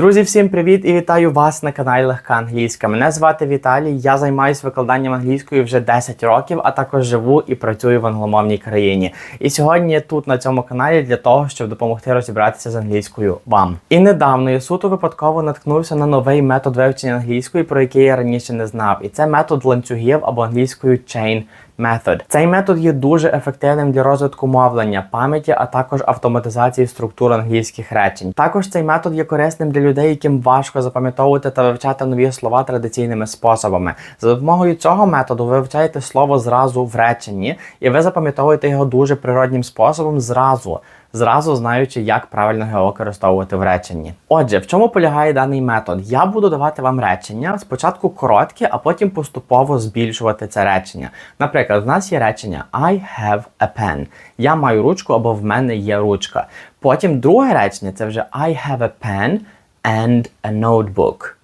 Друзі, всім привіт і вітаю вас на каналі Легка Англійська. Мене звати Віталій. Я займаюся викладанням англійської вже 10 років, а також живу і працюю в англомовній країні. І сьогодні я тут на цьому каналі для того, щоб допомогти розібратися з англійською вам. І недавно я суто випадково наткнувся на новий метод вивчення англійської, про який я раніше не знав. І це метод ланцюгів або англійською chain Method. Цей метод є дуже ефективним для розвитку мовлення, пам'яті, а також автоматизації структур англійських речень. Також цей метод є корисним для людей, яким важко запам'ятовувати та вивчати нові слова традиційними способами. За допомогою цього методу ви вивчаєте слово зразу в реченні, і ви запам'ятовуєте його дуже природнім способом зразу. Зразу знаючи, як правильно його використовувати в реченні. Отже, в чому полягає даний метод? Я буду давати вам речення спочатку короткі, а потім поступово збільшувати це речення. Наприклад, в нас є речення I have a pen. Я маю ручку або в мене є ручка. Потім друге речення це вже I have a pen and a notebook.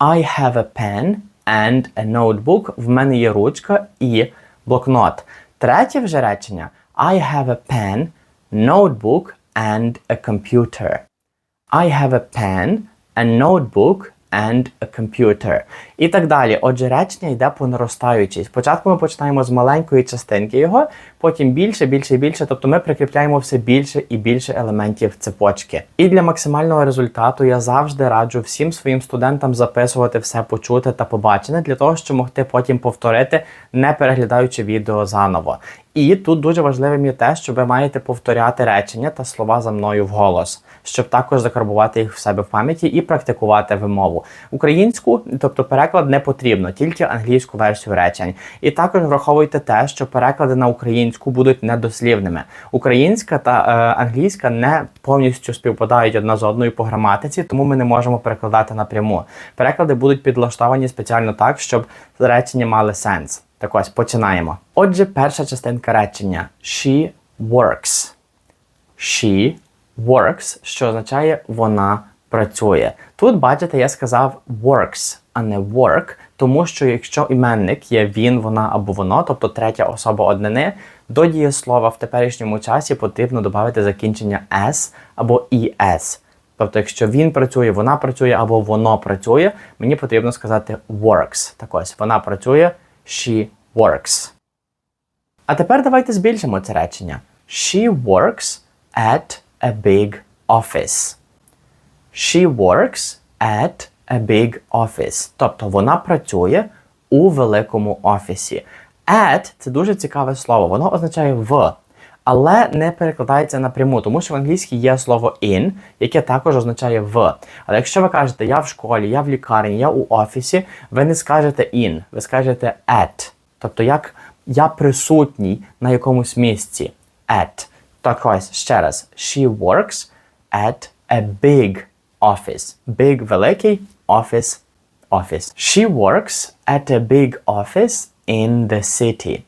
I have a pen and a notebook. В мене є ручка і блокнот. Третє вже речення I have a pen, notebook and a computer. I have a pen, a notebook and a computer. І так далі. Отже, речення йде по наростаючій. Спочатку ми починаємо з маленької частинки його, потім більше, більше більше. Тобто ми прикріпляємо все більше і більше елементів цепочки. І для максимального результату я завжди раджу всім своїм студентам записувати все почуте та побачене для того, щоб могти потім повторити, не переглядаючи відео заново. І тут дуже важливим є те, що ви маєте повторяти речення та слова за мною вголос, щоб також закарбувати їх в себе в пам'яті і практикувати вимову. Українську, тобто переклад не потрібно, тільки англійську версію речень. І також враховуйте те, що переклади на українську будуть недослівними. Українська та е, англійська не повністю співпадають одна з одною по граматиці, тому ми не можемо перекладати напряму. Переклади будуть підлаштовані спеціально так, щоб речення мали сенс. Так ось починаємо. Отже, перша частинка речення She works. She works, що означає вона працює. Тут, бачите, я сказав works, а не work, тому що якщо іменник є він, вона або воно, тобто третя особа однини, до дієслова в теперішньому часі потрібно додати закінчення s або es. Тобто, якщо він працює, вона працює або воно працює, мені потрібно сказати works. Так ось вона працює, she works. А тепер давайте збільшимо це речення. She works at a big office. She works at a big office. Тобто вона працює у великому офісі. At це дуже цікаве слово. Воно означає в, але не перекладається напряму, тому що в англійській є слово in, яке також означає в. Але якщо ви кажете я в школі, я в лікарні, я у офісі, ви не скажете in, ви скажете at. Тобто як я присутній на якомусь місці. At. Так ось ще раз. She works at a big office. Big великий office office. She works at a big office in the city.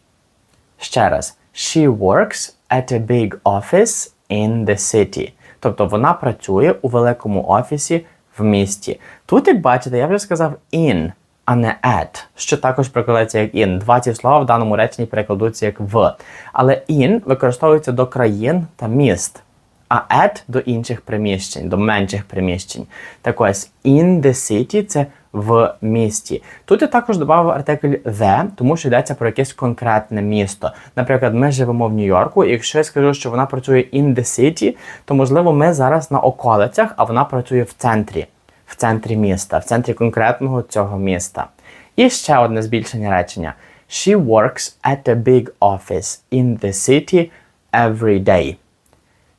Ще раз. She works at a big office in the city. Тобто вона працює у великому офісі в місті. Тут, як бачите, я вже сказав in, а не at, що також прикладається як in. Два ці слова в даному реченні перекладуться як в. Але in використовується до країн та міст а at до інших приміщень, до менших приміщень. Так ось in the city це в місті. Тут я також додав артикль the, тому що йдеться про якесь конкретне місто. Наприклад, ми живемо в Нью-Йорку, і якщо я скажу, що вона працює in the city, то можливо ми зараз на околицях, а вона працює в центрі, в центрі міста, в центрі конкретного цього міста. І ще одне збільшення речення. She works at a big office in the city every day.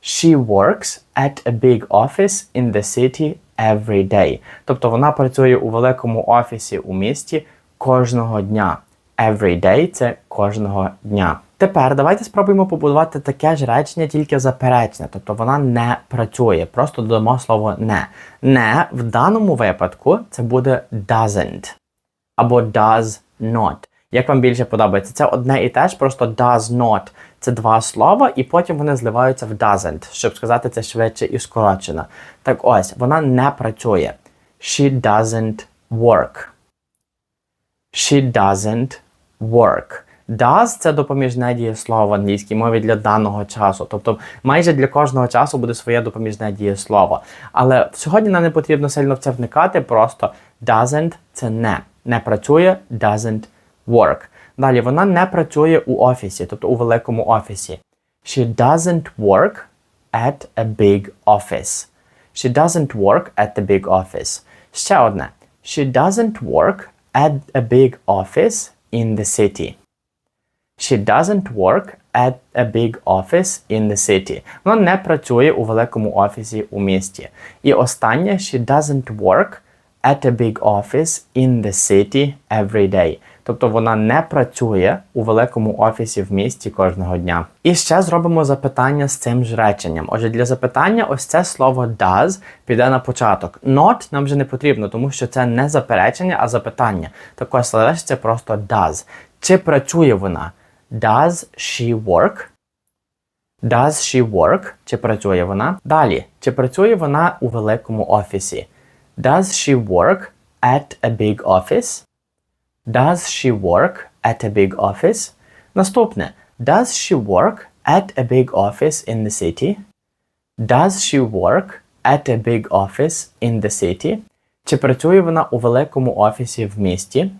She works at a big office in the city every day. Тобто вона працює у великому офісі у місті кожного дня. Every day – це кожного дня. Тепер давайте спробуємо побудувати таке ж речення, тільки заперечне. Тобто вона не працює. Просто додамо слово не. Не в даному випадку це буде doesn't або does not. Як вам більше подобається? Це одне і те ж, просто does not. Це два слова, і потім вони зливаються в doesn't, щоб сказати це швидше і скорочено. Так ось, вона не працює. She doesn't work. She doesn't work. Does – це допоміжне дієслово в англійській мові для даного часу. Тобто майже для кожного часу буде своє допоміжне дієслово. Але сьогодні нам не потрібно сильно в це вникати, просто doesn't – це не. Не працює, doesn't work. Далі вона не працює у офісі, тобто у великому офісі. She doesn't work at a big office. She doesn't work at the big office. Ще одне. She doesn't work at a big office in the city. She doesn't work at a big office in the city. Вона не працює у великому офісі у місті. І останнє she doesn't work at a big office in the city every day. Тобто вона не працює у великому офісі в місті кожного дня. І ще зробимо запитання з цим ж реченням. Отже, для запитання ось це слово does піде на початок. Not нам вже не потрібно, тому що це не заперечення, а запитання. Так ось це просто does. Чи працює вона? Does she work? Does she work? Чи працює вона? Далі, чи працює вона у великому офісі? Does she work at a big office? Does she work at a big office? Наступне. Does she work at a big office in the city? Does she work at a big office in the city? Чи працює вона у великому офісі в місті?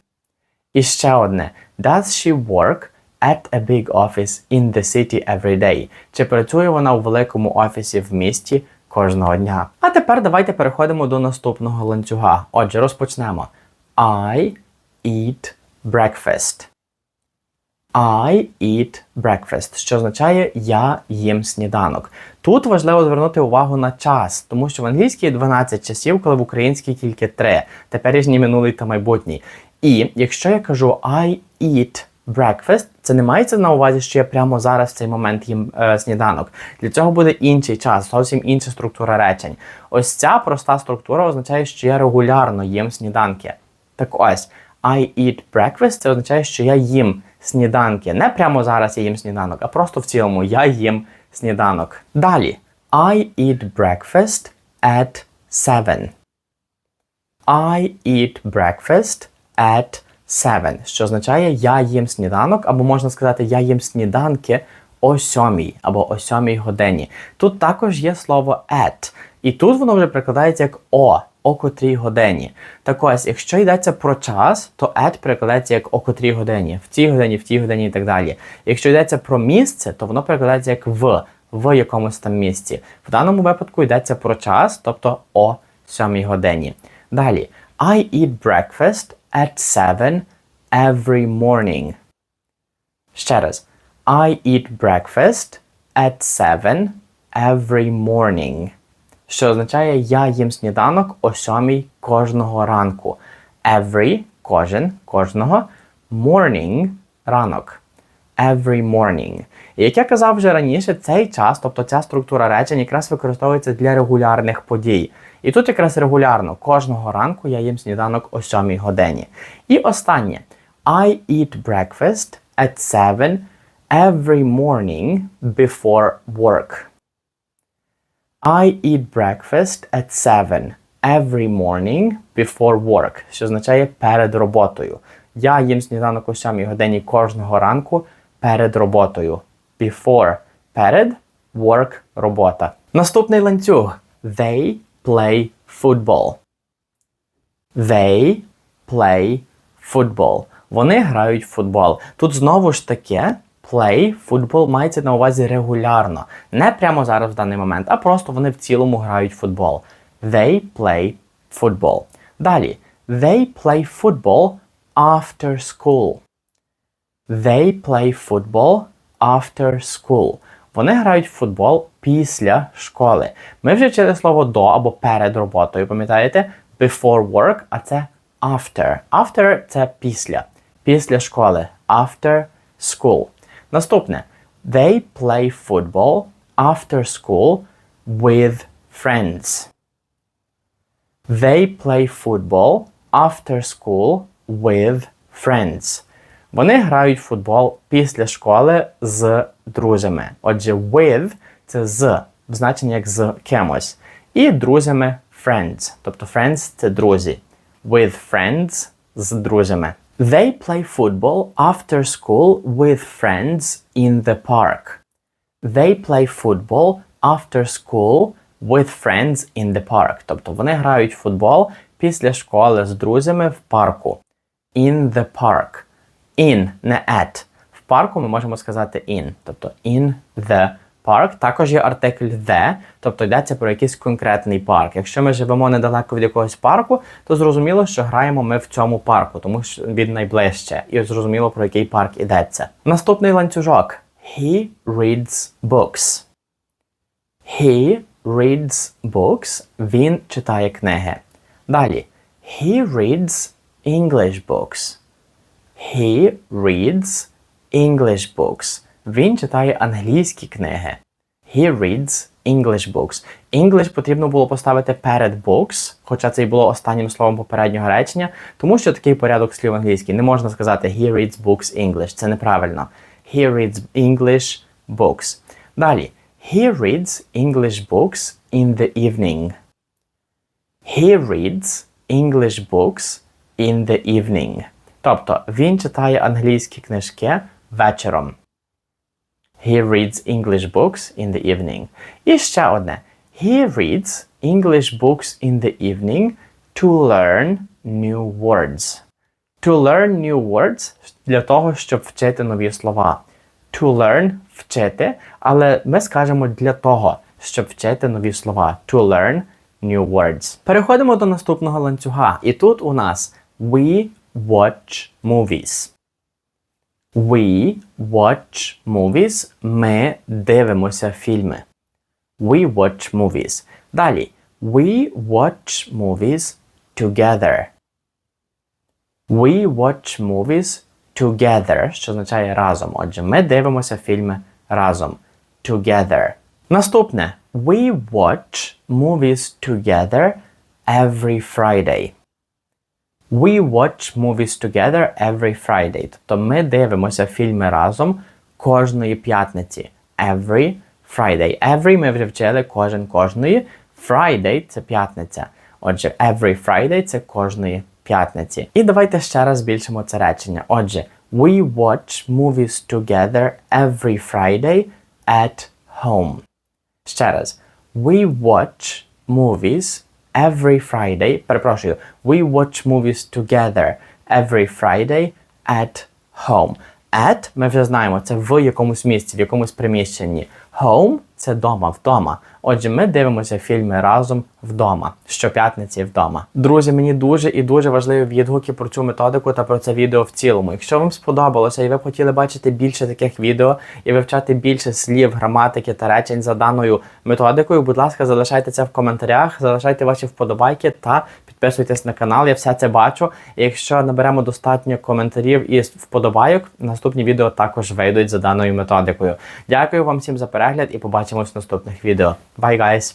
І ще одне. Does she work at a big office in the city every day? Чи працює вона у великому офісі в місті кожного дня? А тепер давайте переходимо до наступного ланцюга. Отже, розпочнемо. I eat breakfast. I eat breakfast, що означає я їм сніданок. Тут важливо звернути увагу на час, тому що в англійській 12 часів, коли в українській тільки 3, теперішній минулий та майбутній. І якщо я кажу I eat breakfast, це не мається на увазі, що я прямо зараз в цей момент їм е, сніданок. Для цього буде інший час, зовсім інша структура речень. Ось ця проста структура означає, що я регулярно їм сніданки. Так ось. I eat breakfast це означає, що я їм сніданки. Не прямо зараз я їм сніданок, а просто в цілому я їм сніданок. Далі. I eat breakfast at 7. I eat breakfast at 7. Що означає я їм сніданок, або можна сказати, я їм сніданки о 7 або о 7 годині. Тут також є слово at. І тут воно вже прикладається як о о котрій годині. Так ось, якщо йдеться про час, то at перекладається як о котрій годині, в цій годині, в тій годині і так далі. Якщо йдеться про місце, то воно перекладається як в, в якомусь там місці. В даному випадку йдеться про час, тобто о сьомій годині. Далі. I eat breakfast at 7 every morning. Ще раз. I eat breakfast at 7 every morning що означає я їм сніданок о сьомій кожного ранку. Every кожен кожного morning ранок. Every morning. І як я казав вже раніше, цей час, тобто ця структура речень, якраз використовується для регулярних подій. І тут якраз регулярно кожного ранку я їм сніданок о 7 годині. І останнє. I eat breakfast at 7 every morning before work. I eat breakfast at 7 every morning before work, що означає перед роботою. Я їм сніданок о 7 годині кожного ранку перед роботою. Before перед work робота. Наступний ланцюг. They play football. They play football. Вони грають в футбол. Тут знову ж таки play, футбол мається на увазі регулярно. Не прямо зараз в даний момент, а просто вони в цілому грають футбол. They play football. Далі. They play football after school. They play football after school. Вони грають в футбол після школи. Ми вже вчили слово до або перед роботою, пам'ятаєте? Before work, а це after. After це після. Після школи. After school. Наступне. They play football after school with friends. They play football after school with friends. Вони грають в футбол після школи з друзями. Отже, with це з, в значенні як з кимось. І друзями friends. Тобто friends це друзі. With friends з друзями. They play football after school with friends in the park. They play football after school with friends in the park. Тобто вони грають в футбол після школи з друзями в парку. In the park. In, не at. В парку ми можемо сказати in. Тобто in the park. Також є артикль the, тобто йдеться про якийсь конкретний парк. Якщо ми живемо недалеко від якогось парку, то зрозуміло, що граємо ми в цьому парку, тому що він найближче. І зрозуміло, про який парк йдеться. Наступний ланцюжок. He reads books. He reads books. Він читає книги. Далі. He reads English books. He reads English books. Він читає англійські книги. He reads English books. English потрібно було поставити перед books, хоча це і було останнім словом попереднього речення, тому що такий порядок слів англійський. Не можна сказати he reads books English. Це неправильно. He reads English books. Далі. He reads English books in the evening. He reads English books in the evening. Тобто він читає англійські книжки вечором. He reads English books in the evening. І ще одне. He reads English books in the evening to learn new words. To learn new words для того, щоб вчити нові слова. To learn вчити, але ми скажемо для того, щоб вчити нові слова. To learn new words. Переходимо до наступного ланцюга. І тут у нас we watch movies. We watch movies. Ми дивимося фільми. We watch movies. Далі. We watch movies together. We watch movies together, що означає разом. Отже, ми дивимося фільми разом. Together. Наступне. We watch movies together every Friday. We watch movies together every Friday. Тобто ми дивимося фільми разом кожної п'ятниці. Every Friday. Every ми вже вчили кожен кожної. Friday це п'ятниця. Отже, every Friday це кожної п'ятниці. І давайте ще раз збільшимо це речення. Отже, we watch movies together every Friday at home. Ще раз. We watch movies every Friday. Перепрошую. We watch movies together every Friday at home. At ми вже знаємо, це в якомусь місці, в якомусь приміщенні. Home це дома, вдома. Отже, ми дивимося фільми разом вдома, щоп'ятниці вдома. Друзі, мені дуже і дуже важливі відгуки про цю методику та про це відео в цілому. Якщо вам сподобалося і ви б хотіли бачити більше таких відео і вивчати більше слів, граматики та речень за даною методикою, будь ласка, залишайте це в коментарях, залишайте ваші вподобайки та підписуйтесь на канал. Я все це бачу. Якщо наберемо достатньо коментарів і вподобайок, наступні відео також вийдуть за даною методикою. Дякую вам всім за перегляд і побачимось в наступних відео. Bye, guys!